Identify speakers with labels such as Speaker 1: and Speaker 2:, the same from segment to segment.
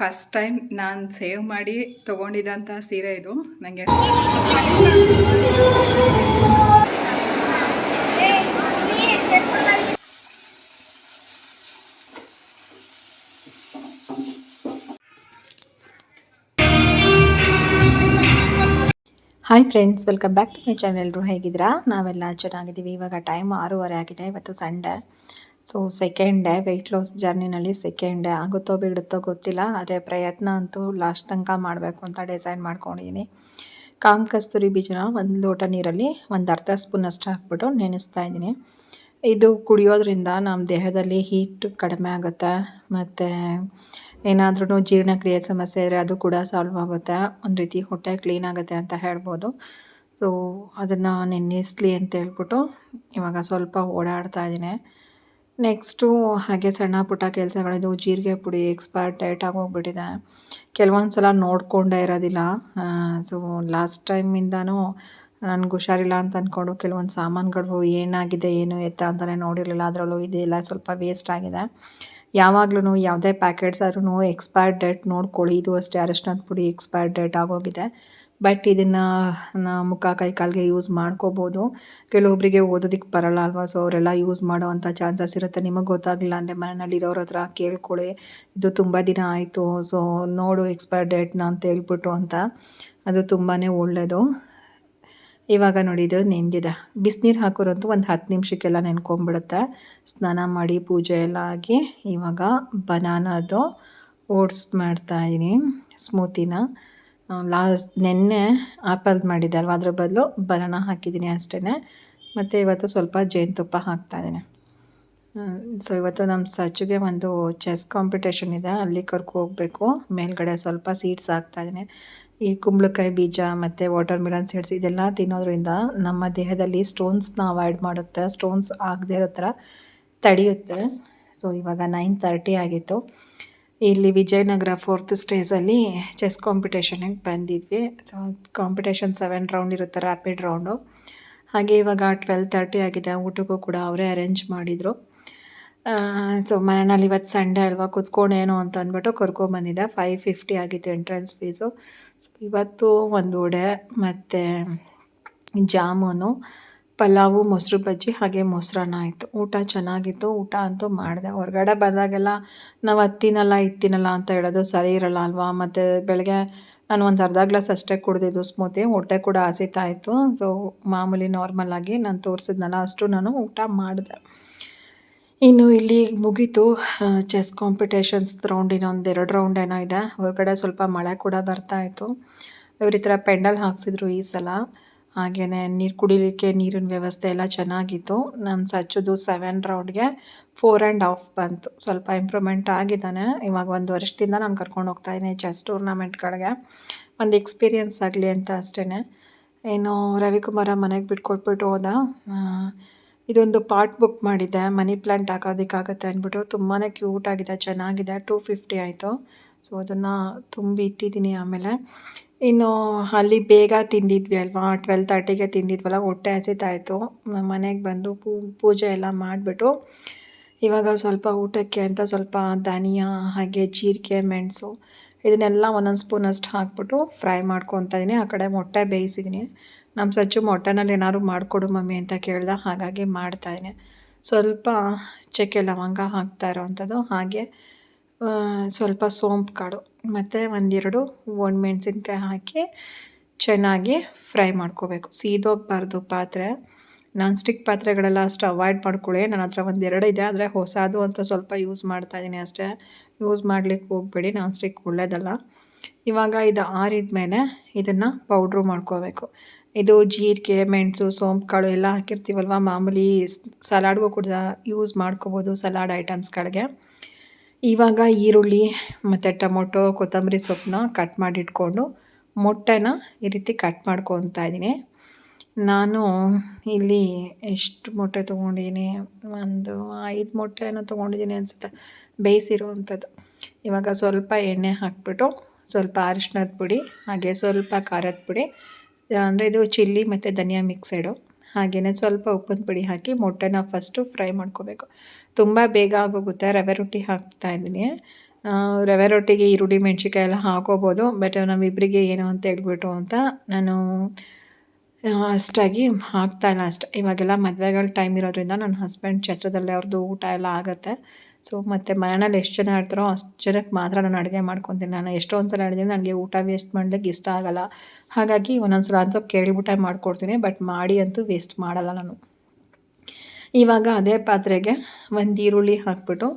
Speaker 1: First time ನಾನು save ಮಾಡಿ ತೊಗೊಂಡಿದ್ದಂಥ ಸೀರೆ ಇದು. ನನಗೆ
Speaker 2: hi friends welcome back to my channel ಎಲ್ಲರೂ ಹೇಗಿದ್ದೀರಾ? ನಾವೆಲ್ಲ ಚೆನ್ನಾಗಿದ್ದೀವಿ. ಇವಾಗ ಟೈಮ್ ಆರೂವರೆ ಆಗಿದೆ. ಇವತ್ತು Sunday so second day weight loss ಜರ್ನಿನಲ್ಲಿ second day ಆಗುತ್ತೋ ಬಿಡುತ್ತೋ ಗೊತ್ತಿಲ್ಲ. ಆದರೆ ಪ್ರಯತ್ನ ಅಂತೂ ಲಾಸ್ಟ್ ತನಕ ಮಾಡಬೇಕು ಅಂತ ಡಿಸೈಡ್ ಮಾಡ್ಕೊಂಡಿದ್ದೀನಿ ಕಾಮ್, ಕಸ್ತೂರಿ ಬೀಜನ ಒಂದು ಲೋಟ ನೀರಲ್ಲಿ ಒಂದು ಅರ್ಧ ಸ್ಪೂನ್ ಅಷ್ಟು ಹಾಕ್ಬಿಟ್ಟು ನೆನೆಸ್ತಾ ಇದ್ದೀನಿ. ಇದು ಕುಡಿಯೋದ್ರಿಂದ ನಮ್ಮ ದೇಹದಲ್ಲಿ ಹೀಟ್ ಕಡಿಮೆ ಆಗುತ್ತೆ. ಮತ್ತು ಏನಾದ್ರೂ ಜೀರ್ಣಕ್ರಿಯೆ ಸಮಸ್ಯೆ ಇದ್ದರೆ ಅದು ಕೂಡ ಸಾಲ್ವ್ ಆಗುತ್ತೆ. ಒಂದು ರೀತಿ ಹೊಟ್ಟೆ ಕ್ಲೀನ್ ಆಗುತ್ತೆ ಅಂತ ಹೇಳ್ಬೋದು. ಸೊ ಅದನ್ನು ನೆನೆಸ್ಲಿ ಅಂತ ಹೇಳ್ಬಿಟ್ಟು ಇವಾಗ ಸ್ವಲ್ಪ ಓಡಾಡ್ತಾ ಇದ್ದೀನಿ. ನೆಕ್ಸ್ಟು ಹಾಗೆ ಸಣ್ಣ ಪುಟ್ಟ ಕೆಲಸಗಳಿದ್ದು ಜೀರಿಗೆ ಪುಡಿ ಎಕ್ಸ್ಪೈರ್ ಡೇಟ್ ಆಗೋಗ್ಬಿಟ್ಟಿದೆ. ಕೆಲವೊಂದು ಸಲ ನೋಡಿಕೊಂಡೇ ಇರೋದಿಲ್ಲ. ಸೊ ಲಾಸ್ಟ್ ಟೈಮಿಂದನೂ ನನಗೆ ಹುಷಾರಿಲ್ಲ ಅಂತ ಅಂದ್ಕೊಂಡು ಕೆಲವೊಂದು ಸಾಮಾನುಗಳು ಏನಾಗಿದೆ, ಏನು ಎತ್ತ ಅಂತಲೇ ನೋಡಿರಲಿಲ್ಲ. ಅದರಲ್ಲೂ ಇದೆಲ್ಲ ಸ್ವಲ್ಪ ವೇಸ್ಟ್ ಆಗಿದೆ. ಯಾವಾಗ್ಲೂ ಯಾವುದೇ ಪ್ಯಾಕೆಟ್ಸ್ ಆದ್ರೂ ಎಕ್ಸ್ಪೈರ್ಡ್ ಡೇಟ್ ನೋಡ್ಕೊಳ್ಳಿ. ಇದು ಅಷ್ಟೇ ಅರಶಿನದ ಪುಡಿ ಎಕ್ಸ್ಪೈರ್ಡ್ ಡೇಟ್ ಆಗೋಗಿದೆ. ಬಟ್ ಇದನ್ನು ಮುಖ, ಕೈ, ಕಾಲಿಗೆ ಯೂಸ್ ಮಾಡ್ಕೋಬೋದು. ಕೆಲವೊಬ್ಬರಿಗೆ ಓದೋದಕ್ಕೆ ಬರಲ್ಲ ಅಲ್ವಾ? ಸೊ ಅವರೆಲ್ಲ ಯೂಸ್ ಮಾಡೋವಂಥ ಚಾನ್ಸಸ್ ಇರುತ್ತೆ. ನಿಮಗೆ ಗೊತ್ತಾಗಲಿಲ್ಲ ಅಂದರೆ ಮನೆಯಲ್ಲಿರೋರ ಹತ್ರ ಕೇಳ್ಕೊಳ್ಳಿ ಇದು ತುಂಬ ದಿನ ಆಯಿತು. ಸೊ ನೋಡು ಎಕ್ಸ್ಪೈರ್ ಡೇಟ್ನ ಅಂತ ಹೇಳ್ಬಿಟ್ಟು ಅಂತ. ಅದು ತುಂಬಾ ಒಳ್ಳೆಯದು ಇವಾಗ ನೋಡಿ, ಇದು ನೆಂದಿದೆ. ಬಿಸಿನೀರು ಹಾಕೋರಂತೂ ಒಂದು ಹತ್ತು ನಿಮಿಷಕ್ಕೆಲ್ಲ ನೆನ್ಕೊಂಬಿಡುತ್ತೆ. ಸ್ನಾನ ಮಾಡಿ ಪೂಜೆ ಎಲ್ಲ ಆಗಿ ಇವಾಗ ಬನಾನದು ಓಟ್ಸ್ ಮಾಡ್ತಾಯಿದ್ದೀನಿ ಸ್ಮೂತಿನ. ಲಾಸ್ಟ್ ನೆನ್ನೆ ಆ್ಯಪಲ್ ಮಾಡಿದ್ದೆ ಅಲ್ವ? ಅದ್ರ ಬದಲು ಬನಾನ ಹಾಕಿದ್ದೀನಿ ಅಷ್ಟೇ ಮತ್ತು ಇವತ್ತು ಸ್ವಲ್ಪ ಜೇನುತುಪ್ಪ ಹಾಕ್ತಾಯಿದ್ದೀನಿ ಸೊ ಇವತ್ತು ನಮ್ಮ ಸಚ್ಚಿಗೆ ಒಂದು ಚೆಸ್ ಕಾಂಪಿಟೇಷನ್ ಇದೆ. ಅಲ್ಲಿ ಕರ್ಕೊ ಹೋಗಬೇಕು. ಮೇಲ್ಗಡೆ ಸ್ವಲ್ಪ ಸೀಡ್ಸ್ ಹಾಕ್ತಾಯಿದ್ದೀನಿ ಈ ಕುಂಬಳಕಾಯಿ ಬೀಜ ಮತ್ತು ವಾಟರ್ ಮಿಲನ್ ಸೀಡ್ಸ್ ಇದೆಲ್ಲ ತಿನ್ನೋದ್ರಿಂದ ನಮ್ಮ ದೇಹದಲ್ಲಿ ಸ್ಟೋನ್ಸ್ನ ಅವಾಯ್ಡ್ ಮಾಡುತ್ತೆ. ಸ್ಟೋನ್ಸ್ ಆಗದೆ ಇರೋ ಥರ ತಡೆಯುತ್ತೆ. ಸೊ ಇವಾಗ ನೈನ್ ತರ್ಟಿ ಆಗಿತ್ತು. ಇಲ್ಲಿ ವಿಜಯನಗರ ಫೋರ್ತ್ ಸ್ಟೇಜಲ್ಲಿ ಚೆಸ್ ಕಾಂಪಿಟೇಷನಿಗೆ ಬಂದಿದ್ವಿ. ಸೊ ಕಾಂಪಿಟೇಷನ್ ಸೆವೆನ್ ರೌಂಡ್ ಇರುತ್ತೆ ರ್ಯಾಪಿಡ್ ರೌಂಡು ಹಾಗೆ ಇವಾಗ ಟ್ವೆಲ್ ತರ್ಟಿ ಆಗಿದೆ, ಊಟಕ್ಕೂ ಕೂಡ ಅವರೇ ಅರೇಂಜ್ ಮಾಡಿದರು. ಸೊ ಮನೆಯಲ್ಲಿ ಇವತ್ತು ಸಂಡೇ ಅಲ್ವಾ, ಕುತ್ಕೊಂಡೇನು ಅಂತ ಅಂದ್ಬಿಟ್ಟು ಕರ್ಕೊಂಬಂದಿದ್ದೆ ಫೈವ್ ಫಿಫ್ಟಿ ಆಗಿತ್ತು ಎಂಟ್ರೆನ್ಸ್ ಫೀಸು ಸೊ ಇವತ್ತು ಒಂದು ವಡೆ ಮತ್ತು ಜಾಮೂನು. ಪಲಾವು, ಮೊಸರು ಬಜ್ಜಿ ಹಾಗೆ ಮೊಸರನ್ನ ಆಯಿತು. ಊಟ ಚೆನ್ನಾಗಿತ್ತು. ಊಟ ಅಂತೂ ಮಾಡಿದೆ. ಹೊರಗಡೆ ಬಂದಾಗೆಲ್ಲ ನಾವು ಹತ್ತಿನಲ್ಲ ಇತ್ತಿನಲ್ಲ ಅಂತ ಹೇಳೋದು ಸರಿ ಇರಲ್ಲ ಅಲ್ವಾ? ಮತ್ತು ಬೆಳಗ್ಗೆ ನಾನು ಒಂದು ಅರ್ಧ ಗ್ಲಾಸ್ ಅಷ್ಟೇ ಕುಡಿದಿದ್ದು ಸ್ಮೂತಿ ಹೊಟ್ಟೆ ಕೂಡ ಹಸಿತಾ ಇತ್ತು. ಸೊ ಮಾಮೂಲಿ ನಾರ್ಮಲಾಗಿ ನಾನು ತೋರಿಸಿದ್ನಲ್ಲ ಅಷ್ಟು ನಾನು ಊಟ ಮಾಡಿದೆ. ಇನ್ನು ಇಲ್ಲಿ ಮುಗೀತು. ಚೆಸ್ ಕಾಂಪಿಟೇಷನ್ಸ್ ರೌಂಡ್ ಇನ್ನೊಂದು ಎರಡು ರೌಂಡ್ ಏನೋ ಇದೆ. ಹೊರಗಡೆ ಸ್ವಲ್ಪ ಮಳೆ ಕೂಡ ಬರ್ತಾ ಇತ್ತು. ಇವ್ರ ಈ ಥರ ಪೆಂಡಲ್ ಹಾಕ್ಸಿದ್ರು ಈ ಸಲ. ಹಾಗೆಯೇ ನೀರು ಕುಡಿಲಿಕ್ಕೆ ನೀರಿನ ವ್ಯವಸ್ಥೆ ಎಲ್ಲ ಚೆನ್ನಾಗಿತ್ತು. ನಮ್ಮ ಸಚ್ಚುದು ಸೆವೆನ್ ರೌಂಡ್ಗೆ ಫೋರ್ ಆ್ಯಂಡ್ ಹಾಫ್ ಬಂತು. ಸ್ವಲ್ಪ ಇಂಪ್ರೂವ್ಮೆಂಟ್ ಆಗಿದ್ದಾನೆ. ಇವಾಗ ಒಂದು ವರ್ಷದಿಂದ ನಾನು ಕರ್ಕೊಂಡು ಹೋಗ್ತಾಯಿದ್ದೀನಿ ಚೆಸ್ ಟೂರ್ನಮೆಂಟ್ಗಳಿಗೆ ಒಂದು ಎಕ್ಸ್ಪೀರಿಯನ್ಸ್ ಆಗಲಿ ಅಂತ ಅಷ್ಟೇ ಏನು ರವಿಕುಮಾರ ಮನೆಗೆ ಬಿಟ್ಕೊಟ್ಬಿಟ್ಟು ಹೋದ. ಇದೊಂದು ಪಾಟ್ ಬುಕ್ ಮಾಡಿದ್ದೆ. ಮನಿ ಪ್ಲ್ಯಾಂಟ್ ಹಾಕೋದಕ್ಕಾಗತ್ತೆ ಅಂದ್ಬಿಟ್ಟು ತುಂಬಾ ಕ್ಯೂಟ್ ಆಗಿದೆ, ಚೆನ್ನಾಗಿದೆ ಟೂ ಫಿಫ್ಟಿ ಆಯಿತು. ಸೊ ಅದನ್ನು ತುಂಬಿ ಇಟ್ಟಿದ್ದೀನಿ ಆಮೇಲೆ. ಇನ್ನು ಅಲ್ಲಿ ಬೇಗ ತಿಂದಿದ್ವಿ ಅಲ್ವಾ? ಟ್ವೆಲ್ ತರ್ಟಿಗೆ ತಿಂದಿದ್ವಲ್ಲ, ಹೊಟ್ಟೆ ಹಸಿತಾಯಿತು. ಮನೆಗೆ ಬಂದು ಪೂಜೆ ಎಲ್ಲ ಮಾಡಿಬಿಟ್ಟು ಇವಾಗ ಸ್ವಲ್ಪ ಊಟಕ್ಕೆ ಅಂತ ಸ್ವಲ್ಪ ಧನಿಯಾ, ಹಾಗೆ ಜೀರಿಗೆ, ಮೆಣಸು ಇದನ್ನೆಲ್ಲ ಒಂದೊಂದು ಸ್ಪೂನ್ ಅಷ್ಟು ಹಾಕ್ಬಿಟ್ಟು ಫ್ರೈ ಮಾಡ್ಕೊತಾ ಇದ್ದೀನಿ ಆ ಕಡೆ ಮೊಟ್ಟೆ ಬೇಯಿಸಿದ್ದೀನಿ ನಮ್ಮ ಸಚ್ಚು ಮೊಟ್ಟೆನಲ್ಲಿ ಏನಾದ್ರು ಮಾಡಿಕೊಡು ಮಮ್ಮಿ ಅಂತ ಕೇಳ್ದೆ ಹಾಗಾಗಿ ಮಾಡ್ತಾಯಿದ್ದೀನಿ ಸ್ವಲ್ಪ ಚಕ್ಕೆ ಲವಂಗ ಹಾಕ್ತಾ ಇರೋವಂಥದ್ದು. ಹಾಗೆ ಸ್ವಲ್ಪ ಸೋಂಪು ಕಾಳು, ಮತ್ತು ಒಂದೆರಡು ಒಣ ಮೆಣಸಿನ್ಕಾಯಿ ಹಾಕಿ ಚೆನ್ನಾಗಿ ಫ್ರೈ ಮಾಡ್ಕೋಬೇಕು. ಸೀದೋಗಬಾರ್ದು ಪಾತ್ರೆ. ನಾನ್ ಸ್ಟಿಕ್ ಪಾತ್ರೆಗಳೆಲ್ಲ ಅಷ್ಟು ಅವಾಯ್ಡ್ ಮಾಡ್ಕೊಳ್ಳಿ. ನನ್ನ ಹತ್ರ ಒಂದೆರಡು ಇದೆ, ಆದರೆ ಹೊಸದು ಅಂತ ಸ್ವಲ್ಪ ಯೂಸ್ ಮಾಡ್ತಾ ಇದ್ದೀನಿ ಅಷ್ಟೇ. ಯೂಸ್ ಮಾಡ್ಲಿಕ್ಕೆ ಹೋಗ್ಬೇಡಿ, ನಾನ್ ಸ್ಟಿಕ್ ಒಳ್ಳೇದಲ್ಲ. ಇವಾಗ ಇದು ಆರಿದ ಮೇಲೆ ಇದನ್ನು ಪೌಡ್ರು ಮಾಡ್ಕೋಬೇಕು. ಇದು ಜೀರಿಗೆ, ಮೆಣಸು, ಸೋಂಪು ಕಾಳು ಎಲ್ಲ ಹಾಕಿರ್ತೀವಲ್ವ ಮಾಮೂಲಿ ಸಲಾಡ್ಗೂ ಕೂಡ ಯೂಸ್ ಮಾಡ್ಕೋಬೋದು ಸಲಾಡ್ ಐಟಮ್ಸ್ಗಳಿಗೆ. ಇವಾಗ ಈರುಳ್ಳಿ ಮತ್ತು ಟೊಮೊಟೊ, ಕೊತ್ತಂಬರಿ ಸೊಪ್ಪನ್ನ ಕಟ್ ಮಾಡಿಟ್ಕೊಂಡು ಮೊಟ್ಟೆನ ಈ ರೀತಿ ಕಟ್ ಮಾಡ್ಕೊತಾ ಇದ್ದೀನಿ. ನಾನು ಇಲ್ಲಿ ಎಷ್ಟು ಮೊಟ್ಟೆ ತೊಗೊಂಡಿದ್ದೀನಿ? ಒಂದು ಐದು ಮೊಟ್ಟೆನ ತೊಗೊಂಡಿದ್ದೀನಿ ಅನಿಸುತ್ತೆ. ಬೇಯಿಸಿರುವಂಥದ್ದು. ಇವಾಗ ಸ್ವಲ್ಪ ಎಣ್ಣೆ ಹಾಕ್ಬಿಟ್ಟು ಸ್ವಲ್ಪ ಅರಿಶಿನದ ಪುಡಿ, ಹಾಗೆ ಸ್ವಲ್ಪ ಖಾರದ ಪುಡಿ, ಅಂದರೆ ಇದು ಚಿಲ್ಲಿ ಮತ್ತು ಧನಿಯಾ ಮಿಕ್ಸೆಡು ಹಾಗೆಯೇ ಸ್ವಲ್ಪ ಉಪ್ಪಿನ ಪುಡಿ ಹಾಕಿ ಮೊಟ್ಟೆನ ಫಸ್ಟು ಫ್ರೈ ಮಾಡ್ಕೋಬೇಕು. ತುಂಬ ಬೇಗ ಆಗೋಗುತ್ತೆ. ರವೆ ರೊಟ್ಟಿ ಹಾಕ್ತಾ ಇದ್ದೀನಿ. ರವೆ ರೊಟ್ಟಿಗೆ ಈರುಳ್ಳಿ, ಮೆಣಸಿನ್ಕಾಯಿ ಎಲ್ಲ ಹಾಕೋಬೋದು. ಬಟ್ ನಮ್ಮಿಬ್ಬರಿಗೆ ಏನು ಅಂತ ಹೇಳ್ಬಿಟ್ಟು ಅಂತ ನಾನು ಅಷ್ಟಾಗಿ ಹಾಕ್ತಾ ಇಲ್ಲ ಅಷ್ಟೆ. ಇವಾಗೆಲ್ಲ ಮದುವೆಗಳ ಟೈಮ್ ಇರೋದ್ರಿಂದ ನನ್ನ ಹಸ್ಬೆಂಡ್ ಛತ್ರದಲ್ಲೇ ಅವ್ರದ್ದು ಊಟ ಎಲ್ಲ ಆಗುತ್ತೆ. ಸೊ ಮತ್ತು ಮನೆಯಲ್ಲಿ ಎಷ್ಟು ಜನ ಇರ್ತಾರೋ ಅಷ್ಟು ಜನಕ್ಕೆ ಮಾತ್ರ ನಾನು ಅಡುಗೆ ಮಾಡ್ಕೊತೀನಿ. ನಾನು ಎಷ್ಟೊಂದು ಸಲ ಹೇಳಿದ್ರೆ ನನಗೆ ಊಟ ವೇಸ್ಟ್ ಮಾಡ್ಲಿಕ್ಕೆ ಇಷ್ಟ ಆಗಲ್ಲ. ಹಾಗಾಗಿ ಒಂದೊಂದು ಸಲ ಅಂತೂ ಕೇಳಿಬಿಟ್ಟೆ ಮಾಡ್ಕೊಡ್ತೀನಿ ಬಟ್ ಮಾಡಿ ಅಂತೂ ವೇಸ್ಟ್ ಮಾಡಲ್ಲ ನಾನು. ಇವಾಗ ಅದೇ ಪಾತ್ರೆಗೆ ಒಂದು ಈರುಳ್ಳಿ ಹಾಕ್ಬಿಟ್ಟು,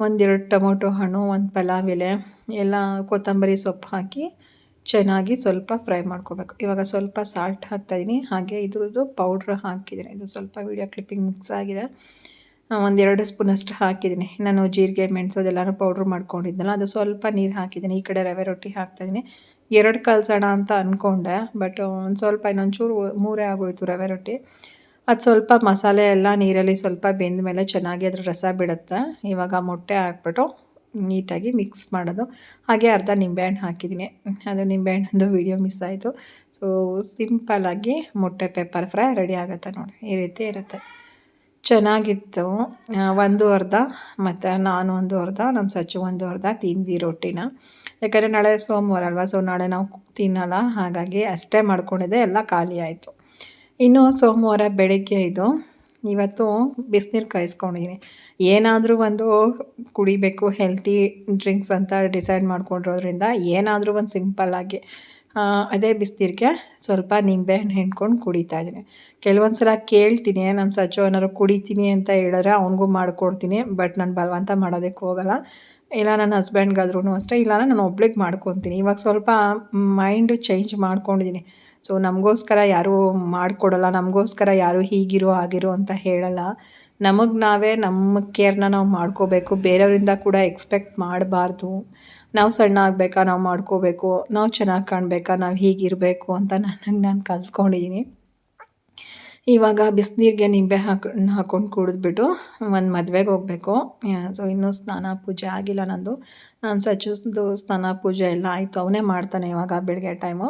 Speaker 2: ಒಂದೆರಡು ಟೊಮೊಟೊ ಹಣ್ಣು, ಒಂದು ಪಲಾವ್ ಎಲೆ, ಎಲ್ಲ ಕೊತ್ತಂಬರಿ ಸೊಪ್ಪು ಹಾಕಿ ಚೆನ್ನಾಗಿ ಸ್ವಲ್ಪ ಫ್ರೈ ಮಾಡ್ಕೋಬೇಕು. ಇವಾಗ ಸ್ವಲ್ಪ ಸಾಲ್ಟ್ ಹಾಕ್ತಾಯಿದ್ದೀನಿ ಹಾಗೆ ಇದ್ರದ್ದು ಪೌಡ್ರ್ ಹಾಕಿದ್ದೀನಿ. ಇದು ಸ್ವಲ್ಪ ವೀಡಿಯೋ ಕ್ಲಿಪ್ಪಿಂಗ್ ಮಿಕ್ಸ್ ಆಗಿದೆ. ಒಂದೆರಡು ಸ್ಪೂನಷ್ಟು ಹಾಕಿದ್ದೀನಿ. ನಾನು ಜೀರಿಗೆ, ಮೆಣಸು ಅದೆಲ್ಲನೂ ಪೌಡ್ರ್ ಮಾಡ್ಕೊಂಡಿದ್ದೆನಲ್ಲ ಅದು ಸ್ವಲ್ಪ ನೀರು ಹಾಕಿದ್ದೀನಿ. ಈ ಕಡೆ ರವೆ ರೊಟ್ಟಿ ಹಾಕ್ತಾಯಿದ್ದೀನಿ ಎರಡು ಕಲ್ಸೋಣ ಅಂತ ಅಂದ್ಕೊಂಡೆ ಬಟ್ ಒಂದು ಸ್ವಲ್ಪ, ಇನ್ನೊಂಚೂರು ಮೂರೇ ಆಗೋಯ್ತು ರವೆ ರೊಟ್ಟಿ. ಅದು ಸ್ವಲ್ಪ ಮಸಾಲೆ ಎಲ್ಲ ನೀರಲ್ಲಿ ಸ್ವಲ್ಪ ಬೆಂದ ಮೇಲೆ ಚೆನ್ನಾಗಿ ಅದ್ರ ರಸ ಬಿಡುತ್ತೆ. ಇವಾಗ ಮೊಟ್ಟೆ ಹಾಕ್ಬಿಟ್ಟು ನೀಟಾಗಿ ಮಿಕ್ಸ್ ಮಾಡೋದು. ಹಾಗೆ ಅರ್ಧ ನಿಂಬೆಹಣ್ಣು ಹಾಕಿದ್ದೀನಿ. ಅದು ನಿಂಬೆಹಣ್ಣದು ವೀಡಿಯೋ ಮಿಸ್ ಆಯಿತು. ಸೊ ಸಿಂಪಲ್ಲಾಗಿ ಮೊಟ್ಟೆ ಪೆಪ್ಪರ್ ಫ್ರೈ ರೆಡಿ ಆಗುತ್ತೆ ನೋಡಿ. ಈ ರೀತಿ ಇರುತ್ತೆ. ಚೆನ್ನಾಗಿತ್ತು. ಒಂದು ಅರ್ಧ ಮತ್ತು ನಾನು ಒಂದು ಅರ್ಧ ನಮ್ಮ ಸಚ್ಚು ಒಂದು ಅರ್ಧ ತಿಂದ್ವಿ ರೊಟ್ಟಿನ. ಯಾಕಂದರೆ ನಾಳೆ ಸೋಮವಾರ ಅಲ್ವಾ ಸೊ ನಾಳೆ ನಾವು ತಿನ್ನಲ್ಲ, ಹಾಗಾಗಿ ಅಷ್ಟೇ ಮಾಡ್ಕೊಂಡಿದ್ದೆ, ಎಲ್ಲ ಖಾಲಿ ಆಯಿತು. ಇನ್ನು ಸೋಮವಾರ ಬೆಳಗ್ಗೆ ಇದು, ಇವತ್ತು ಬಿಸಿನೀರು ಕಾಯಿಸ್ಕೊಂಡಿದ್ದೀನಿ ಏನಾದರೂ ಒಂದು ಕುಡಿಬೇಕು ಹೆಲ್ತಿ ಡ್ರಿಂಕ್ಸ್ ಅಂತ ಡಿಸೈಡ್ ಮಾಡ್ಕೊಂಡಿರೋದ್ರಿಂದ ಏನಾದರೂ ಒಂದು ಸಿಂಪಲ್ಲಾಗಿ ಅದೇ ಬಿಸಿನೀರಿಗೆ ಸ್ವಲ್ಪ ನಿಂಬೆಹಣ್ಣು ಹಿಂಡ್ಕೊಂಡು ಕುಡಿತಾ ಇದ್ದೀನಿ. ಕೆಲವೊಂದು ಸಲ ಕೇಳ್ತೀನಿ ನಮ್ಮ ಸಚೋ ಏನಾದ್ರು ಕುಡಿತೀನಿ ಅಂತ ಹೇಳಿದ್ರೆ ಅವನಿಗೂ ಮಾಡಿಕೊಡ್ತೀನಿ, ಬಟ್ ನಾನು ಬಲವಂತ ಮಾಡೋದಕ್ಕೆ ಹೋಗಲ್ಲ. ಇಲ್ಲ ನನ್ನ ಹಸ್ಬೆಂಡ್ಗಾದ್ರೂ ಅಷ್ಟೇ, ಇಲ್ಲ, ನಾನು ಒಬ್ಳಿಗೆ ಮಾಡ್ಕೊತೀನಿ. ಇವಾಗ ಸ್ವಲ್ಪ ಮೈಂಡು ಚೇಂಜ್ ಮಾಡ್ಕೊಂಡಿದ್ದೀನಿ. ಸೊ, ನಮಗೋಸ್ಕರ ಯಾರೂ ಮಾಡಿಕೊಡಲ್ಲ, ನಮಗೋಸ್ಕರ ಯಾರೂ ಹೀಗಿರೋ, ಆಗಿರೋ ಅಂತ ಹೇಳಲ್ಲ. ನಮಗೆ ನಾವೇ ನಮ್ಮ ಕೇರ್ನ ನಾವು ಮಾಡ್ಕೋಬೇಕು. ಬೇರೆಯವರಿಂದ ಕೂಡ ಎಕ್ಸ್ಪೆಕ್ಟ್ ಮಾಡಬಾರ್ದು. ನಾವು ಸಣ್ಣ ಆಗಬೇಕಾ, ನಾವು ಮಾಡ್ಕೋಬೇಕು, ನಾವು ಚೆನ್ನಾಗಿ ಕಾಣಬೇಕಾ, ನಾವು ಹೀಗಿರಬೇಕು ಅಂತ ನನಗೆ ನಾನು ಕಲ್ತ್ಕೊಂಡಿದ್ದೀನಿ ಇವಾಗ ಬಿಸಿನೀರಿಗೆ ನಿಂಬೆ ಹಾಕೊಂಡು ಹಾಕ್ಕೊಂಡು ಕುಡಿದ್ಬಿಟ್ಟು ಒಂದು ಮದುವೆಗೆ ಹೋಗಬೇಕು. ಸೊ ಇನ್ನೂ ಸ್ನಾನ ಪೂಜೆ ಆಗಿಲ್ಲ ನಂದು. ನಮ್ಮ ಸಚಿವದು ಸ್ನಾನ ಪೂಜೆ ಎಲ್ಲ ಆಯಿತು, ಅವನೇ ಮಾಡ್ತಾನೆ ಇವಾಗ ಬೆಳಗ್ಗೆ ಟೈಮು.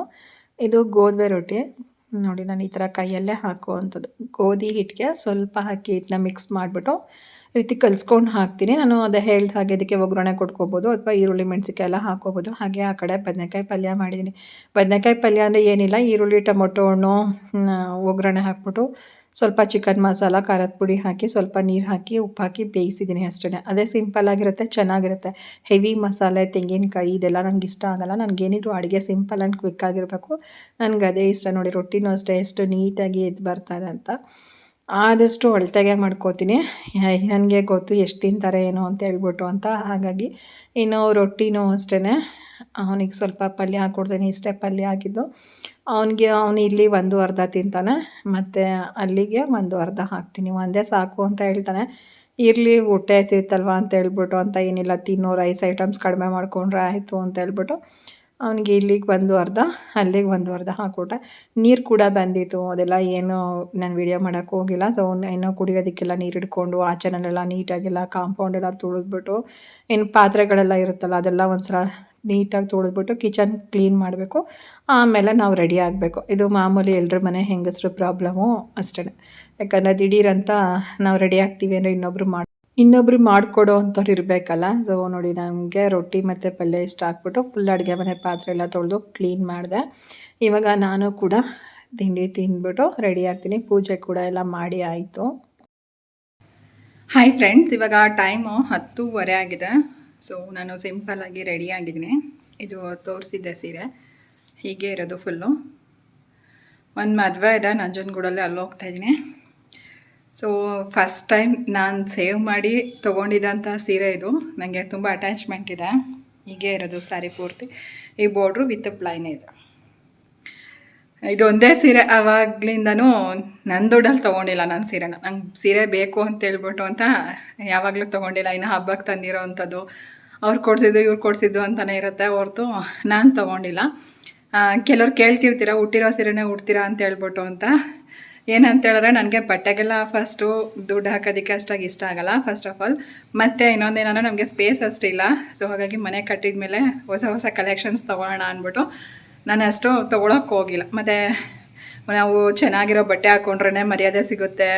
Speaker 2: ಇದು ಗೋಧಿ ರೊಟ್ಟಿ. ನೋಡಿ, ನಾನು ಈ ಥರ ಕೈಯಲ್ಲೇ ಹಾಕುವಂಥದ್ದು. ಗೋಧಿ ಹಿಟ್ಟಿಗೆ ಸ್ವಲ್ಪ ಹಾಕಿ ಹಿಟ್ಟನ್ನ ಮಿಕ್ಸ್ ಮಾಡಿಬಿಟ್ಟು ರೀತಿ ಕಲಿಸ್ಕೊಂಡು ಹಾಕ್ತೀನಿ. ನಾನು ಅದೇ ಹೇಳ್ದ ಹಾಗೆ ಅದಕ್ಕೆ ಒಗ್ಗರಣೆ ಕೊಟ್ಕೋಬೋದು ಅಥವಾ ಈರುಳ್ಳಿ ಮೆಣಸಿಕಾಯಿ ಎಲ್ಲ ಹಾಕೋಬೋದು ಹಾಗೆ ಆ ಕಡೆ ಬದನೆಕಾಯಿ ಪಲ್ಯ ಮಾಡಿದ್ದೀನಿ. ಬದನೆಕಾಯಿ ಪಲ್ಯ ಅಂದರೆ ಏನಿಲ್ಲ, ಈರುಳ್ಳಿ, ಟೊಮೊಟೊ, ಹಣ್ಣು ಒಗ್ಗರಣೆ ಹಾಕ್ಬಿಟ್ಟು ಸ್ವಲ್ಪ ಚಿಕನ್ ಮಸಾಲ, ಖಾರದ ಪುಡಿ ಹಾಕಿ, ಸ್ವಲ್ಪ ನೀರು ಹಾಕಿ, ಉಪ್ಪು ಹಾಕಿ ಬೇಯಿಸಿದ್ದೀನಿ ಅಷ್ಟೇ ಅದೇ ಸಿಂಪಲ್ ಆಗಿರುತ್ತೆ, ಚೆನ್ನಾಗಿರುತ್ತೆ. ಹೆವಿ ಮಸಾಲೆ, ತೆಂಗಿನಕಾಯಿ ಇದೆಲ್ಲ ನನಗೆ ಇಷ್ಟ ಆಗಲ್ಲ. ನನಗೇನಿದ್ರು ಅಡುಗೆ ಸಿಂಪಲ್ ಆ್ಯಂಡ್ ಕ್ವಿಕ್ ಆಗಿರಬೇಕು. ನನಗೆ ಅದೇ ಇಷ್ಟ. ನೋಡಿ, ರೊಟ್ಟಿನೂ ಅಷ್ಟೇ, ಎಷ್ಟು ನೀಟಾಗಿ ಎದ್ದು ಬರ್ತಾರೆ ಅಂತ. ಆದಷ್ಟು ಅಳತೆಗೆ ಮಾಡ್ಕೋತೀನಿ. ನನಗೆ ಗೊತ್ತು ಎಷ್ಟು ತಿಂತಾರೆ ಏನೋ ಅಂತ ಹೇಳ್ಬಿಟ್ಟು ಅಂತ. ಹಾಗಾಗಿ ಇನ್ನು ರೊಟ್ಟಿನೂ ಅಷ್ಟೇ ಅವನಿಗೆ ಸ್ವಲ್ಪ ಪಲ್ಯ ಹಾಕ್ಕೊಡ್ತೀನಿ ಇಷ್ಟೇ ಪಲ್ಯ ಹಾಕಿದ್ದು. ಅವನಿಗೆ, ಅವನು ಇಲ್ಲಿ ಒಂದು ಅರ್ಧ ತಿಂತಾನೆ. ಮತ್ತು ಅಲ್ಲಿಗೆ ಒಂದು ಅರ್ಧ ಹಾಕ್ತೀನಿ. ಒಂದೇ ಸಾಕು ಅಂತ ಹೇಳ್ತಾನೆ. ಇರಲಿ, ಹೊಟ್ಟೆ ಸಿಗುತ್ತಲ್ವಾ ಅಂತ ಹೇಳ್ಬಿಟ್ಟು ಅಂತ ಏನಿಲ್ಲ, ತಿನ್ನೋ ರೈಸ್ ಐಟಮ್ಸ್ ಕಡಿಮೆ ಮಾಡಿಕೊಂಡ್ರೆ ಆಯಿತು ಅಂತ ಹೇಳ್ಬಿಟ್ಟು ಅವನಿಗೆ ಇಲ್ಲಿಗೆ ಒಂದು ಅರ್ಧ, ಅಲ್ಲಿಗೆ ಒಂದು ಅರ್ಧ ಹಾಕ್ಕೊಟ್ಟೆ ನೀರು ಕೂಡ ಬಂದಿತ್ತು. ಅದೆಲ್ಲ ಏನು ನಾನು ವಿಡಿಯೋ ಮಾಡೋಕ್ಕೆ ಹೋಗಿಲ್ಲ. ಸೊ ಏನೋ ಕುಡಿಯೋದಕ್ಕೆಲ್ಲ ನೀರು ಹಿಡ್ಕೊಂಡು ಆಚೆನಲ್ಲೆಲ್ಲ ನೀಟಾಗೆಲ್ಲ ಕಾಂಪೌಂಡ್ ಎಲ್ಲ ತುಳಿದ್ಬಿಟ್ಟು ಏನು ಪಾತ್ರೆಗಳೆಲ್ಲ ಇರುತ್ತಲ್ಲ ಅದೆಲ್ಲ ಒಂದು ಸಲ ನೀಟಾಗಿ ತೊಳೆದ್ಬಿಟ್ಟು ಕಿಚನ್ ಕ್ಲೀನ್ ಮಾಡಬೇಕು. ಆಮೇಲೆ ನಾವು ರೆಡಿ ಆಗಬೇಕು. ಇದು ಮಾಮೂಲಿ ಎಲ್ಲರ ಮನೆ ಹೆಂಗಸ್ರ ಪ್ರಾಬ್ಲಮ್ಮು ಅಷ್ಟೇ ಯಾಕಂದರೆ ದಿಢೀರಂತ ನಾವು ರೆಡಿ ಆಗ್ತೀವಿ ಅಂದರೆ ಇನ್ನೊಬ್ರು ಮಾಡಿ ಇನ್ನೊಬ್ರು ಮಾಡಿಕೊಡೋ ಅಂಥವ್ರು ಇರಬೇಕಲ್ಲ? ಸೊ ನೋಡಿ ನನಗೆ ರೊಟ್ಟಿ ಮತ್ತು ಪಲ್ಯ ಇಷ್ಟ ಹಾಕ್ಬಿಟ್ಟು ಫುಲ್ ಅಡುಗೆ ಮನೆ ಪಾತ್ರೆ ಎಲ್ಲ ತೊಳೆದು ಕ್ಲೀನ್ ಮಾಡಿದೆ. ಇವಾಗ ನಾನು ಕೂಡ ತಿಂಡಿ ತಿಂದ್ಬಿಟ್ಟು ರೆಡಿ ಆಗ್ತೀನಿ. ಪೂಜೆ ಕೂಡ ಎಲ್ಲ ಮಾಡಿ ಆಯಿತು.
Speaker 1: ಹಾಯ್ ಫ್ರೆಂಡ್ಸ್ ಇವಾಗ ಟೈಮು ಹತ್ತೂವರೆ ಆಗಿದೆ. ಸೊ ನಾನು ಸಿಂಪಲ್ಲಾಗಿ ರೆಡಿ ಆಗಿದ್ದೀನಿ. ಇದು ತೋರಿಸಿದ್ದೆ ಸೀರೆ. ಹೀಗೆ ಇರೋದು ಫುಲ್ಲು ಒಂದು ಮದುವೆ ಇದೆ ನಂಜನಗೂಡಲ್ಲಿ ಅಲ್ಲಿ ಹೋಗ್ತಾ ಇದ್ದೀನಿ. ಸೊ ಫಸ್ಟ್ ಟೈಮ್ ನಾನು ಸೇವ್ ಮಾಡಿ ತೊಗೊಂಡಿದ್ದಂಥ ಸೀರೆ ಇದು. ನನಗೆ ತುಂಬ ಅಟ್ಯಾಚ್ಮೆಂಟ್ ಇದೆ. ಹೀಗೆ ಇರೋದು ಸ್ಯಾರಿ ಪೂರ್ತಿ. ಈ ಬಾರ್ಡ್ರು ವಿತ್ ಪ್ಲೈನೇ ಇದೆ. ಇದೊಂದೇ ಸೀರೆ ಆವಾಗ್ಲಿಂದನೂ ನನ್ನ ದುಡ್ಡಲ್ಲಿ ತೊಗೊಂಡಿಲ್ಲ ನಾನು ಸೀರೆನ. ನಂಗೆ ಸೀರೆ ಬೇಕು ಅಂತ ಹೇಳ್ಬಿಟ್ಟು ಅಂತ ಯಾವಾಗಲೂ ತೊಗೊಂಡಿಲ್ಲ. ಇನ್ನು ಹಬ್ಬಕ್ಕೆ ತಂದಿರೋ ಅಂಥದ್ದು. ಅವ್ರು ಕೊಡಿಸಿದ್ದು, ಇವ್ರು ಕೊಡಿಸಿದ್ದು ಅಂತಲೇ ಇರುತ್ತೆ. ಹೊರತು ನಾನು ತೊಗೊಂಡಿಲ್ಲ. ಕೆಲವ್ರು ಕೇಳ್ತಿರ್ತೀರ ಹುಟ್ಟಿರೋ ಸೀರೆನೇ ಉಡ್ತೀರಾ ಅಂತ ಹೇಳ್ಬಿಟ್ಟು ಅಂತ. ಏನಂತ ಹೇಳಿದ್ರೆ ನನಗೆ ಬಟ್ಟೆಗೆಲ್ಲ ಫಸ್ಟು ದುಡ್ಡು ಹಾಕೋದಕ್ಕೆ ಅಷ್ಟಾಗಿ ಇಷ್ಟ ಆಗಲ್ಲ ಫಸ್ಟ್ ಆಫ್ ಆಲ್ ಮತ್ತು ಇನ್ನೊಂದೇನಂದ್ರೆ ನಮಗೆ ಸ್ಪೇಸ್ ಅಷ್ಟಿಲ್ಲ ಸೊ ಹಾಗಾಗಿ ಮನೆ ಕಟ್ಟಿದ ಮೇಲೆ ಹೊಸ ಹೊಸ ಕಲೆಕ್ಷನ್ಸ್ ತೊಗೊಳ್ಳೋಣ ಅಂದ್ಬಿಟ್ಟು ನಾನು ಅಷ್ಟು ತೊಗೊಳಕ್ಕೆ ಹೋಗಿಲ್ಲ. ಮತ್ತು ನಾವು ಚೆನ್ನಾಗಿರೋ ಬಟ್ಟೆ ಹಾಕ್ಕೊಂಡ್ರೇ ಮರ್ಯಾದೆ ಸಿಗುತ್ತೆ.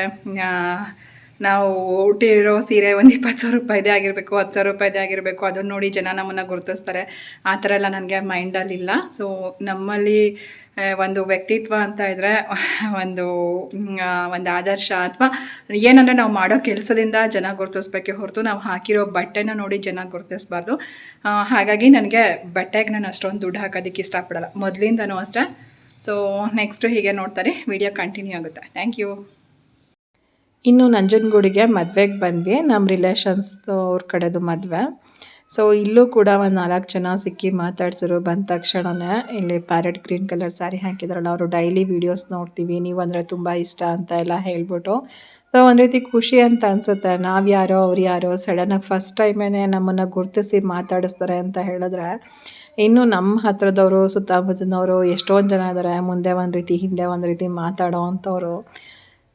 Speaker 1: ನಾವು ಉಟ್ಟಿರೋ ಸೀರೆ ಒಂದು ಇಪ್ಪತ್ತು ಸಾವಿರ ರೂಪಾಯಿದೇ ಆಗಿರಬೇಕು, ಹತ್ತು ಸಾವಿರ ರೂಪಾಯಿದೇ ಆಗಿರಬೇಕು, ಅದನ್ನು ನೋಡಿ ಜನ ನಮ್ಮನ್ನು ಗುರುತಿಸ್ತಾರೆ. ಆ ಥರ ಎಲ್ಲ ನನಗೆ ಮೈಂಡಲ್ಲಿಲ್ಲ ಸೊ ನಮ್ಮಲ್ಲಿ ಒಂದು ವ್ಯಕ್ತಿತ್ವ ಅಂತ ಇದ್ದರೆ ಒಂದು ಒಂದು ಆದರ್ಶ ಅಥವಾ ಏನಂದರೆ ನಾವು ಮಾಡೋ ಕೆಲಸದಿಂದ ಜನ ಗುರುತಿಸ್ಬೇಕೆ ಹೊರತು ನಾವು ಹಾಕಿರೋ ಬಟ್ಟೆನ ನೋಡಿ ಜನ ಗುರುತಿಸ್ಬಾರ್ದು. ಹಾಗಾಗಿ ನನಗೆ ಬಟ್ಟೆಗೆ ನಾನು ಅಷ್ಟೊಂದು ದುಡ್ಡು ಹಾಕೋದಕ್ಕೆ ಇಷ್ಟಪಡಲ್ಲ. ಮೊದಲಿಂದನೂ ಅಷ್ಟೇ. ಸೊ ನೆಕ್ಸ್ಟು ಹೀಗೆ ನೋಡ್ತಾರೆ. ವಿಡಿಯೋ ಕಂಟಿನ್ಯೂ ಆಗುತ್ತೆ. ಥ್ಯಾಂಕ್ ಯು
Speaker 2: ಇನ್ನು ನಂಜನಗೂಡಿಗೆ ಮದುವೆಗೆ ಬಂದ್ವಿ. ನಮ್ಮ ರಿಲೇಷನ್ಸ್ ಅವ್ರ ಕಡೆದು ಮದುವೆ. ಸೊ ಇಲ್ಲೂ ಕೂಡ ಒಂದು ನಾಲ್ಕು ಜನ ಸಿಕ್ಕಿ ಮಾತಾಡ್ಸಿರು. ಬಂದ ತಕ್ಷಣನೇ ಇಲ್ಲಿ ಪ್ಯಾರೆಟ್ ಗ್ರೀನ್ ಕಲರ್ ಸ್ಯಾರಿ ಹಾಕಿದ್ರಲ್ಲ, ಅವರು ಡೈಲಿ ವೀಡಿಯೋಸ್ ನೋಡ್ತೀವಿ. ನೀವು ಅಂದರೆ ತುಂಬ ಇಷ್ಟ ಅಂತ ಎಲ್ಲ ಹೇಳ್ಬಿಟ್ಟು. ಸೊ ಒಂದು ರೀತಿ ಖುಷಿ ಅಂತ ಅನಿಸುತ್ತೆ. ನಾವು ಯಾರೋ, ಅವ್ರು ಯಾರೋ ಸಡನ್ನಾಗಿ ಫಸ್ಟ್ ಟೈಮೇ ನಮ್ಮನ್ನು ಗುರುತಿಸಿ ಮಾತಾಡಿಸ್ತಾರೆ ಅಂತ ಹೇಳಿದ್ರೆ, ಇನ್ನು ನಮ್ಮ ಹತ್ರದವರು ಸುತ್ತಮುತ್ತಿನವರು ಎಷ್ಟೊಂದು ಜನ ಇದ್ದಾರೆ ಮುಂದೆ ಒಂದು ರೀತಿ, ಹಿಂದೆ ಒಂದು ರೀತಿ ಮಾತಾಡೋ ಅಂಥವ್ರು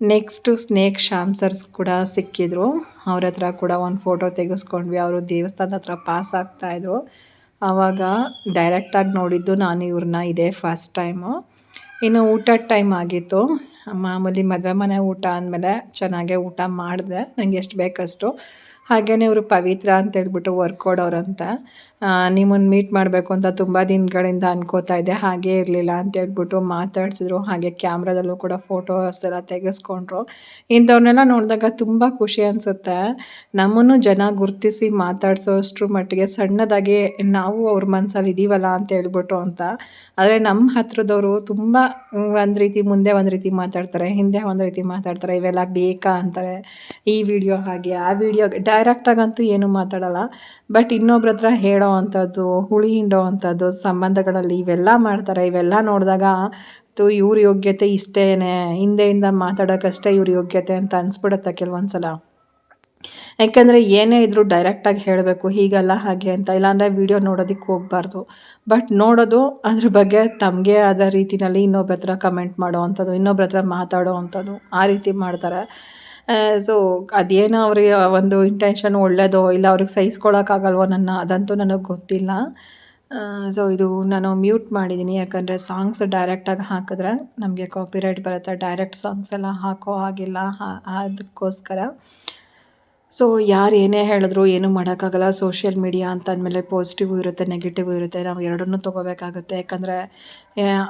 Speaker 2: ನೆಕ್ಸ್ಟು ಸ್ನೇಕ್ ಶ್ಯಾಮ್ ಸರ್ಸ್ ಕೂಡ ಸಿಕ್ಕಿದ್ರು. ಅವ್ರ ಹತ್ರ ಕೂಡ ಒಂದು ಫೋಟೋ ತೆಗೆಸ್ಕೊಂಡ್ವಿ. ಅವರು ದೇವಸ್ಥಾನದ ಹತ್ರ ಪಾಸ್ ಆಗ್ತಾಯಿದ್ರು ಆವಾಗ ಡೈರೆಕ್ಟಾಗಿ ನೋಡಿದ್ದು ನಾನು ಇವ್ರನ್ನ ಇದೇ ಫಸ್ಟ್ ಟೈಮು ಇನ್ನು ಊಟದ ಟೈಮ್ ಆಗಿತ್ತು. ಮಾಮೂಲಿ ಮದುವೆ ಮನೆ ಊಟ ಅಂದಮೇಲೆ ಚೆನ್ನಾಗೆ ಊಟ ಮಾಡಿದೆ. ನನಗೆ ಎಷ್ಟು ಬೇಕಷ್ಟು. ಹಾಗೆಯೇ ಇವರು ಪವಿತ್ರ ಅಂತ ಹೇಳ್ಬಿಟ್ಟು ವರ್ಕ್ ಕೊಡೋರಂತ. ನಿಮ್ಮನ್ನು ಮೀಟ್ ಮಾಡಬೇಕು ಅಂತ ತುಂಬ ದಿನಗಳಿಂದ ಅನ್ಕೋತಾ ಇದ್ದೆ. ಹಾಗೇ ಇರಲಿಲ್ಲ ಅಂತ ಹೇಳ್ಬಿಟ್ಟು ಮಾತಾಡ್ಸಿದ್ರು. ಹಾಗೆ ಕ್ಯಾಮ್ರಾದಲ್ಲೂ ಕೂಡ ಫೋಟೋಸ್ ಎಲ್ಲ ತೆಗೆಸ್ಕೊಂಡ್ರು. ಇಂಥವ್ರನ್ನೆಲ್ಲ ನೋಡಿದಾಗ ತುಂಬ ಖುಷಿ ಅನಿಸುತ್ತೆ. ನಮ್ಮನ್ನು ಜನ ಗುರುತಿಸಿ ಮಾತಾಡ್ಸೋಷ್ಟ್ರ ಮಟ್ಟಿಗೆ ಸಣ್ಣದಾಗಿ ನಾವು ಅವ್ರ ಮನಸ್ಸಲ್ಲಿ ಇದ್ದೀವಲ್ಲ ಅಂತ ಹೇಳ್ಬಿಟ್ಟು ಅಂತ. ಆದರೆ ನಮ್ಮ ಹತ್ರದವರು ತುಂಬ ಒಂದು ರೀತಿ ಮುಂದೆ ಒಂದು ರೀತಿ ಮಾತಾಡ್ತಾರೆ, ಹಿಂದೆ ಒಂದು ರೀತಿ ಮಾತಾಡ್ತಾರೆ. ಇವೆಲ್ಲ ಬೇಕಾ ಅಂತಾರೆ. ಈ ವಿಡಿಯೋ ಹಾಗೆ, ಆ ವಿಡಿಯೋ ಡೈರೆಕ್ಟಾಗಂತೂ ಏನು ಮಾತಾಡಲ್ಲ. ಬಟ್ ಇನ್ನೊಬ್ರ ಹತ್ರ ಹೇಳೋ ಅಂಥದ್ದು, ಹುಳಿ ಹಿಂಡೋ ಅಂಥದ್ದು ಸಂಬಂಧಗಳಲ್ಲಿ ಇವೆಲ್ಲ ಮಾಡ್ತಾರೆ. ಇವೆಲ್ಲ ನೋಡಿದಾಗ ತು ಇವ್ರ ಯೋಗ್ಯತೆ ಇಷ್ಟೇನೆ, ಹಿಂದೆಯಿಂದ ಮಾತಾಡೋಕ್ಕಷ್ಟೇ ಇವ್ರ ಯೋಗ್ಯತೆ ಅಂತ ಅನಿಸ್ಬಿಡುತ್ತೆ ಕೆಲವೊಂದು ಸಲ ಯಾಕೆಂದರೆ ಏನೇ ಇದ್ದರೂ ಡೈರೆಕ್ಟಾಗಿ ಹೇಳಬೇಕು, ಹೀಗಲ್ಲ, ಹಾಗೆ ಅಂತ. ಇಲ್ಲಾಂದರೆ ವಿಡಿಯೋ ನೋಡೋದಕ್ಕೆ ಹೋಗಬಾರ್ದು. ಬಟ್ ನೋಡೋದು ಅದ್ರ ಬಗ್ಗೆ ತಮಗೆ ಆದ ರೀತಿಯಲ್ಲಿ ಇನ್ನೊಬ್ಬರ ಹತ್ರ ಕಮೆಂಟ್ ಮಾಡೋ ಅಂಥದ್ದು ಇನ್ನೊಬ್ಬರ ಹತ್ರ ಮಾತಾಡೋ ಅಂಥದ್ದು ಆ ರೀತಿ ಮಾಡ್ತಾರೆ. ಸೊ ಅದೇನೋ ಅವ್ರಿಗೆ ಒಂದು ಇಂಟೆನ್ಷನ್ ಒಳ್ಳೆಯದೋ ಇಲ್ಲ ಅವ್ರಿಗೆ ಸಹಿಸ್ಕೊಳಕ್ಕಾಗಲ್ವೋ ನನ್ನ, ಅದಂತೂ ನನಗೆ ಗೊತ್ತಿಲ್ಲ. ಸೊ ಇದು ನಾನು ಮ್ಯೂಟ್ ಮಾಡಿದ್ದೀನಿ ಯಾಕಂದರೆ ಸಾಂಗ್ಸ್ ಡೈರೆಕ್ಟಾಗಿ ಹಾಕಿದ್ರೆ ನಮಗೆ ಕಾಪಿರೈಟ್ ಬರುತ್ತೆ. ಡೈರೆಕ್ಟ್ ಸಾಂಗ್ಸ್ ಎಲ್ಲ ಹಾಕೋ ಹಾಗಿಲ್ಲ ಅದಕ್ಕೋಸ್ಕರ. ಸೊ ಯಾರು ಏನೇ ಹೇಳಿದ್ರು ಏನೂ ಮಾಡೋಕ್ಕಾಗಲ್ಲ. ಸೋಷಿಯಲ್ ಮೀಡಿಯಾ ಅಂತ ಅಂದಮೇಲೆ ಪಾಸಿಟಿವ್ ಇರುತ್ತೆ ನೆಗೆಟಿವ್ ಇರುತ್ತೆ. ನಾವು ಎರಡನ್ನೂ ತೊಗೋಬೇಕಾಗುತ್ತೆ. ಯಾಕಂದರೆ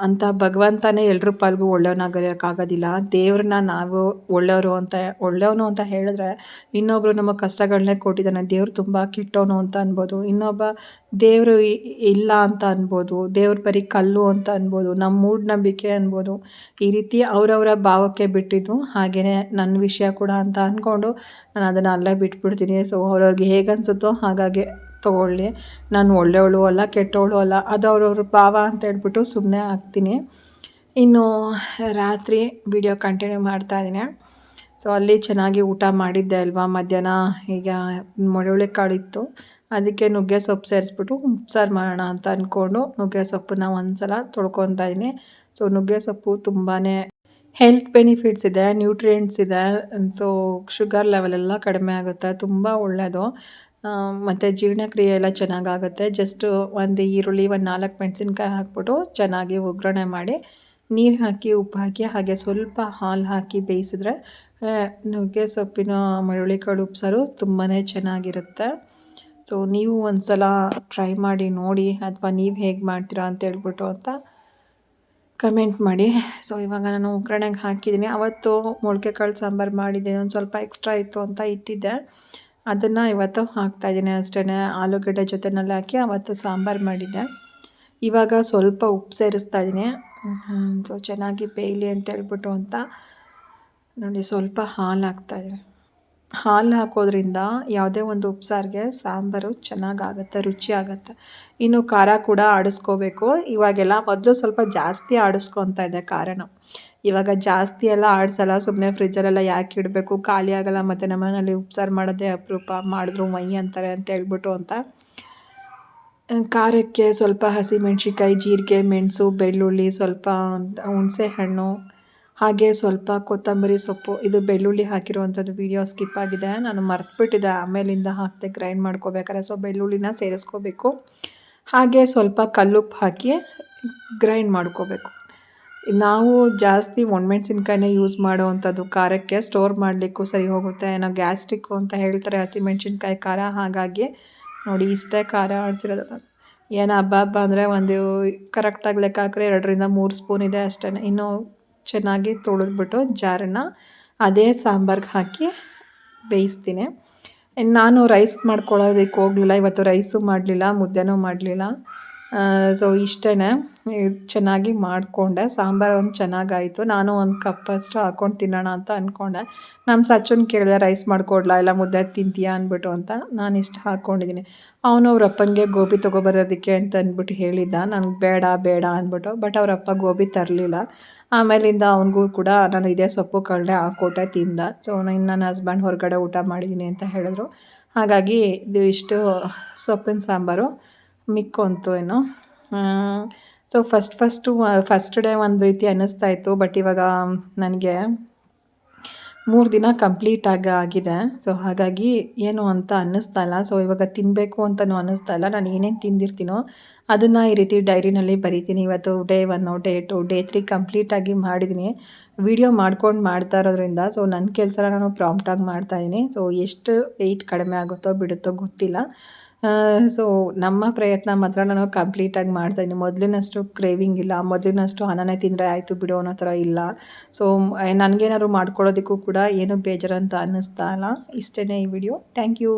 Speaker 2: ಅಂಥ ಭಗವಂತನೇ ಎಲ್ಲರೂ ಪಾಲ್ಗೂ ಒಳ್ಳೆಯವನಾಗಿರೋಕ್ಕಾಗೋದಿಲ್ಲ ದೇವ್ರನ್ನ ನಾವು ಒಳ್ಳೆಯವರು ಅಂತ ಒಳ್ಳೆಯವನು ಅಂತ ಹೇಳಿದ್ರೆ ಇನ್ನೊಬ್ಬರು ನಮಗೆ ಕಷ್ಟಗಳನ್ನೇ ಕೊಟ್ಟಿದ್ದಾನೆ. ದೇವ್ರು ತುಂಬ ಕೆಟ್ಟವನು ಅಂತ ಅನ್ಬೋದು. ಇನ್ನೊಬ್ಬ ದೇವರು ಇಲ್ಲ ಅಂತ ಅನ್ಬೋದು. ದೇವ್ರ ಬರೀ ಕಲ್ಲು ಅಂತ ಅನ್ಬೋದು. ನಮ್ಮ ಮೂಢನಂಬಿಕೆ ಅನ್ಬೋದು. ಈ ರೀತಿ ಅವರವರ ಭಾವಕ್ಕೆ ಬಿಟ್ಟಿದ್ದು. ಹಾಗೆಯೇ ನನ್ನ ವಿಷಯ ಕೂಡ ಅಂತ ಅಂದ್ಕೊಂಡು ನಾನು ಅದನ್ನು ಅಲ್ಲೇ ಬಿಟ್ಬಿಡ್ತೀನಿ. ಸೊ ಅವ್ರವ್ರಿಗೆ ಹೇಗೆ ಅನಿಸುತ್ತೋ ಹಾಗಾಗಿ ತೊಗೊಳ್ಳಿ. ನಾನು ಒಳ್ಳೆಯವಳು ಅಲ್ಲ, ಕೆಟ್ಟವಳು ಅಲ್ಲ, ಅದು ಅವ್ರವ್ರ ಭಾವ ಅಂತ ಹೇಳ್ಬಿಟ್ಟು ಸುಮ್ಮನೆ ಹಾಕ್ತೀನಿ. ಇನ್ನು ರಾತ್ರಿ ವಿಡಿಯೋ ಕಂಟಿನ್ಯೂ ಮಾಡ್ತಾ ಇದ್ದೀನಿ. ಸೊ ಅಲ್ಲಿ ಚೆನ್ನಾಗಿ ಊಟ ಮಾಡಿದ್ದೆ ಅಲ್ವಾ? ಮಧ್ಯಾಹ್ನ ಈಗ ಮೊಳವಳ್ಳಿ ಕಾಳಿತ್ತು. ಅದಕ್ಕೆ ನುಗ್ಗೆ ಸೊಪ್ಪು ಸೇರಿಸ್ಬಿಟ್ಟು ಉಪ್ಸಾರು ಮಾಡೋಣ ಅಂತ ಅಂದ್ಕೊಂಡು ನುಗ್ಗೆ ಸೊಪ್ಪನ್ನ ಒಂದು ಸಲ ತೊಳ್ಕೊತಾ ಇದ್ದೀನಿ. ಸೊ ನುಗ್ಗೆ ಸೊಪ್ಪು ತುಂಬಾ ಹೆಲ್ತ್ ಬೆನಿಫಿಟ್ಸ್ ಇದೆ ನ್ಯೂಟ್ರಿಯೆಂಟ್ಸ್ ಇದೆ ಸೊ ಶುಗರ್ ಲೆವೆಲ್ ಎಲ್ಲ ಕಡಿಮೆ ಆಗುತ್ತೆ, ತುಂಬ ಒಳ್ಳೆಯದು ಮತ್ತು ಜೀರ್ಣಕ್ರಿಯೆ ಎಲ್ಲ ಚೆನ್ನಾಗಾಗುತ್ತೆ. ಜಸ್ಟ್ ಒಂದು ಈರುಳ್ಳಿ, ಒಂದು ನಾಲ್ಕು ಮೆಣಸಿನ್ಕಾಯಿ ಹಾಕ್ಬಿಟ್ಟು ಚೆನ್ನಾಗಿ ಒಗ್ಗರಣೆ ಮಾಡಿ, ನೀರು ಹಾಕಿ, ಉಪ್ಪು ಹಾಕಿ, ಹಾಗೆ ಸ್ವಲ್ಪ ಹಾಲು ಹಾಕಿ ಬೇಯಿಸಿದ್ರೆ ನುಗ್ಗೆ ಸೊಪ್ಪಿನ ಮರುಳಿಕಾಳು ಕಾಳು ಉಪ್ಸಾರು ತುಂಬಾ ಚೆನ್ನಾಗಿರುತ್ತೆ. ಸೊ ನೀವು ಒಂದು ಸಲ ಟ್ರೈ ಮಾಡಿ ನೋಡಿ, ಅಥವಾ ನೀವು ಹೇಗೆ ಮಾಡ್ತೀರಾ ಅಂತ ಹೇಳ್ಬಿಟ್ಟು ಅಂತ ಕಮೆಂಟ್ ಮಾಡಿ. ಸೊ ಇವಾಗ ನಾನು ಒಗ್ಗರಣೆಗೆ ಹಾಕಿದ್ದೀನಿ ಅವತ್ತು ಮೊಳಕೆ ಕಾಳು ಸಾಂಬಾರು ಮಾಡಿದ್ದೆ ಒಂದು ಸ್ವಲ್ಪ ಎಕ್ಸ್ಟ್ರಾ ಇತ್ತು ಅಂತ ಇಟ್ಟಿದ್ದೆ. ಅದನ್ನು ಇವತ್ತು ಹಾಕ್ತಾಯಿದ್ದೀನಿ ಅಷ್ಟೇ ಆಲೂಗಡ್ಡೆ ಜೊತೆನಲ್ಲಿ ಹಾಕಿ ಅವತ್ತು ಸಾಂಬಾರು ಮಾಡಿದ್ದೆ. ಇವಾಗ ಸ್ವಲ್ಪ ಉಪ್ಪು ಸೇರಿಸ್ತಾ ಇದ್ದೀನಿ ಸೊ ಚೆನ್ನಾಗಿ ಬೇಯಲಿ ಅಂತ ಹೇಳ್ಬಿಟ್ಟು ಅಂತ ನೋಡಿ, ಸ್ವಲ್ಪ ಹಾಲು ಹಾಕ್ತಾಯಿದ್ದೀನಿ ಹಾಲು ಹಾಕೋದ್ರಿಂದ ಯಾವುದೇ ಒಂದು ಉಪ್ಸಾರಿಗೆ ಸಾಂಬಾರು ಚೆನ್ನಾಗಾಗತ್ತೆ ರುಚಿ ಆಗುತ್ತೆ ಇನ್ನು ಖಾರ ಕೂಡ ಆಡಿಸ್ಕೋಬೇಕು. ಇವಾಗೆಲ್ಲ ಮೊದಲು ಸ್ವಲ್ಪ ಜಾಸ್ತಿ ಆಡಿಸ್ಕೊತಾ ಇದೆ ಕಾರಣ ಇವಾಗ ಜಾಸ್ತಿ ಎಲ್ಲ ಆಡಿಸಲ್ಲ ಸುಮ್ಮನೆ ಫ್ರಿಜ್ಜಲ್ಲೆಲ್ಲ ಯಾಕೆ ಇಡಬೇಕು? ಖಾಲಿ ಆಗಲ್ಲ ಮತ್ತು ನಮ್ಮ ಮನೇಲಿ ಉಪ್ಸಾರು ಮಾಡೋದೇ ಅಪರೂಪ, ಮಾಡಿದ್ರು ಮೈ ಅಂತಾರೆ ಅಂತ ಹೇಳ್ಬಿಟ್ಟು ಅಂತ. ಖಾರಕ್ಕೆ ಸ್ವಲ್ಪ ಹಸಿಮೆಣ್ಸಿಕಾಯಿ ಜೀರಿಗೆ, ಮೆಣಸು, ಬೆಳ್ಳುಳ್ಳಿ, ಸ್ವಲ್ಪ ಹುಣಸೆ ಹಣ್ಣು ಹಾಗೆ ಸ್ವಲ್ಪ ಕೊತ್ತಂಬರಿ ಸೊಪ್ಪು, ಇದು ಬೆಳ್ಳುಳ್ಳಿ ಹಾಕಿರುವಂಥದ್ದು ವೀಡಿಯೋ ಸ್ಕಿಪ್ ಆಗಿದೆ. ನಾನು ಮರ್ತುಬಿಟ್ಟಿದ್ದೆ ಆಮೇಲಿಂದ ಹಾಕ್ತೆ ಗ್ರೈಂಡ್ ಮಾಡ್ಕೋಬೇಕಾದ್ರೆ ಸೊ ಬೆಳ್ಳುಳ್ಳಿನ ಸೇರಿಸ್ಕೋಬೇಕು. ಹಾಗೆ ಸ್ವಲ್ಪ ಕಲ್ಲುಪ್ಪು ಹಾಕಿ ಗ್ರೈಂಡ್ ಮಾಡ್ಕೋಬೇಕು. ನಾವು ಜಾಸ್ತಿ ಒಣಮೆಣ್ಸಿನ್ಕಾಯಿನೇ ಯೂಸ್ ಮಾಡೋವಂಥದ್ದು ಖಾರಕ್ಕೆ ಸ್ಟೋರ್ ಮಾಡಲಿಕ್ಕೂ ಸರಿ ಹೋಗುತ್ತೆ. ಏನೋ ಗ್ಯಾಸ್ಟ್ರಿಕ್ಕು ಅಂತ ಹೇಳ್ತಾರೆ ಹಸಿಮೆಣ್ಸಿನ್ಕಾಯಿ ಖಾರ. ಹಾಗಾಗಿ ನೋಡಿ ಇಷ್ಟೇ ಖಾರ ಆಡ್ಸಿರೋದು. ಏನು ಹಬ್ಬ ಹಬ್ಬ ಅಂದರೆ ಒಂದು ಕರೆಕ್ಟಾಗಿ ಲೆಕ್ಕ ಹಾಕಿದ್ರೆ ಎರಡರಿಂದ ಮೂರು ಸ್ಪೂನ್ ಇದೆ ಅಷ್ಟೇ ಇನ್ನು ಚೆನ್ನಾಗಿ ತೊಳೆದ್ಬಿಟ್ಟು ಜಾರನ್ನ ಅದೇ ಸಾಂಬಾರ್ಗೆ ಹಾಕಿ ಬೇಯಿಸ್ತೀನಿ. ನಾನು ರೈಸ್ ಮಾಡ್ಕೊಳ್ಳೋದಕ್ಕೆ ಹೋಗಲಿಲ್ಲ, ಇವತ್ತು ರೈಸು ಮಾಡಲಿಲ್ಲ, ಮುದ್ದೆನೂ ಮಾಡಲಿಲ್ಲ. ಸೊ ಇಷ್ಟೇ ಚೆನ್ನಾಗಿ ಮಾಡಿಕೊಂಡೆ. ಸಾಂಬಾರು ಒಂದು ಚೆನ್ನಾಗಾಯಿತು. ನಾನು ಒಂದು ಕಪ್ ಅಷ್ಟು ಹಾಕ್ಕೊಂಡು ತಿನ್ನೋಣ ಅಂತ ಅಂದ್ಕೊಂಡೆ ನಮ್ಮ ಸಚ್ಚನ್ ಕೇಳಿದೆ ರೈಸ್ ಮಾಡಿಕೊಡ್ಲಾ? ಇಲ್ಲ ಮುದ್ದೆ ತಿಂತೀಯಾ? ಅಂದ್ಬಿಟ್ಟು ಅಂತ. ನಾನು ಇಷ್ಟು ಹಾಕ್ಕೊಂಡಿದ್ದೀನಿ ಅವನು ಅವ್ರ ಅಪ್ಪನಿಗೆ, ಗೋಬಿ ತೊಗೊಬರೋದಕ್ಕೆ ಅಂತ ಅಂದ್ಬಿಟ್ಟು ಹೇಳಿದ್ದ. ನನಗೆ ಬೇಡ ಬೇಡ ಅಂದ್ಬಿಟ್ಟು. ಬಟ್ ಅವರಪ್ಪ ಗೋಬಿ ತರಲಿಲ್ಲ. ಆಮೇಲಿಂದ ಅವನಿಗೂ ಕೂಡ ನಾನು ಇದೇ ಸೊಪ್ಪು ಕಡಲೆ ಹಾಕ್ಕೊಟ್ಟೆ ತಿಂದ. ಸೊ ಇನ್ನು ನನ್ನ ಹಸ್ಬೆಂಡ್ ಹೊರಗಡೆ ಊಟ ಮಾಡಿದ್ದೀನಿ ಅಂತ ಹೇಳಿದ್ರು. ಹಾಗಾಗಿ ಇದು ಇಷ್ಟು ಸೊಪ್ಪಿನ ಸಾಂಬಾರು. ಮಿಕ್ಕೊಂತು ಏನೋ. So first first first day ಒಂದು ರೀತಿ ಅನ್ನಿಸ್ತಾ ಇತ್ತು ಬಟ್ ಇವಾಗ ನನಗೆ ಮೂರು ದಿನ ಕಂಪ್ಲೀಟಾಗಿ ಆಗಿದೆ. ಸೊ ಹಾಗಾಗಿ ಏನು ಅಂತ ಅನ್ನಿಸ್ತಾ ಇಲ್ಲ. ಸೊ ಇವಾಗ ತಿನ್ನಬೇಕು ಅಂತಲೂ ಅನ್ನಿಸ್ತಾ ಇಲ್ಲ. ನಾನು ಏನೇನು ತಿಂದಿರ್ತೀನೋ ಅದನ್ನು ಈ ರೀತಿ ಡೈರಿನಲ್ಲಿ ಬರಿತೀನಿ. ಇವತ್ತು day one day two day three ಕಂಪ್ಲೀಟಾಗಿ ಮಾಡಿದ್ದೀನಿ ವಿಡಿಯೋ ಮಾಡ್ಕೊಂಡು ಮಾಡ್ತಾ ಇರೋದ್ರಿಂದ ಸೊ ನನ್ನ ಕೆಲಸ ನಾನು ಪ್ರಾಂಪ್ಟಾಗಿ ಮಾಡ್ತಾಯಿದ್ದೀನಿ ಸೊ ಎಷ್ಟು ವೆಯ್ಟ್ ಕಡಿಮೆ ಆಗುತ್ತೋ ಬಿಡುತ್ತೋ ಗೊತ್ತಿಲ್ಲ. ಸೊ ನಮ್ಮ ಪ್ರಯತ್ನ ಮಾತ್ರ ನಾನು ಕಂಪ್ಲೀಟಾಗಿ ಮಾಡ್ತಾಯಿದ್ದೀನಿ ಮೊದಲಿನಷ್ಟು ಕ್ರೇವಿಂಗ್ ಇಲ್ಲ, ಮೊದಲಿನಷ್ಟು ಅನ್ನನೇ ತಿಂದರೆ ಆಯಿತು ಬಿಡು ಅನ್ನೋ ಥರ ಇಲ್ಲ. ಸೊ ನನಗೇನಾದ್ರು ಮಾಡ್ಕೊಳ್ಳೋದಕ್ಕೂ ಕೂಡ ಏನು ಬೇಜಾರಂತ ಅನ್ನಿಸ್ತಾ ಇಲ್ಲ. ಇಷ್ಟೇ ಈ ವಿಡಿಯೋ ಥ್ಯಾಂಕ್ ಯು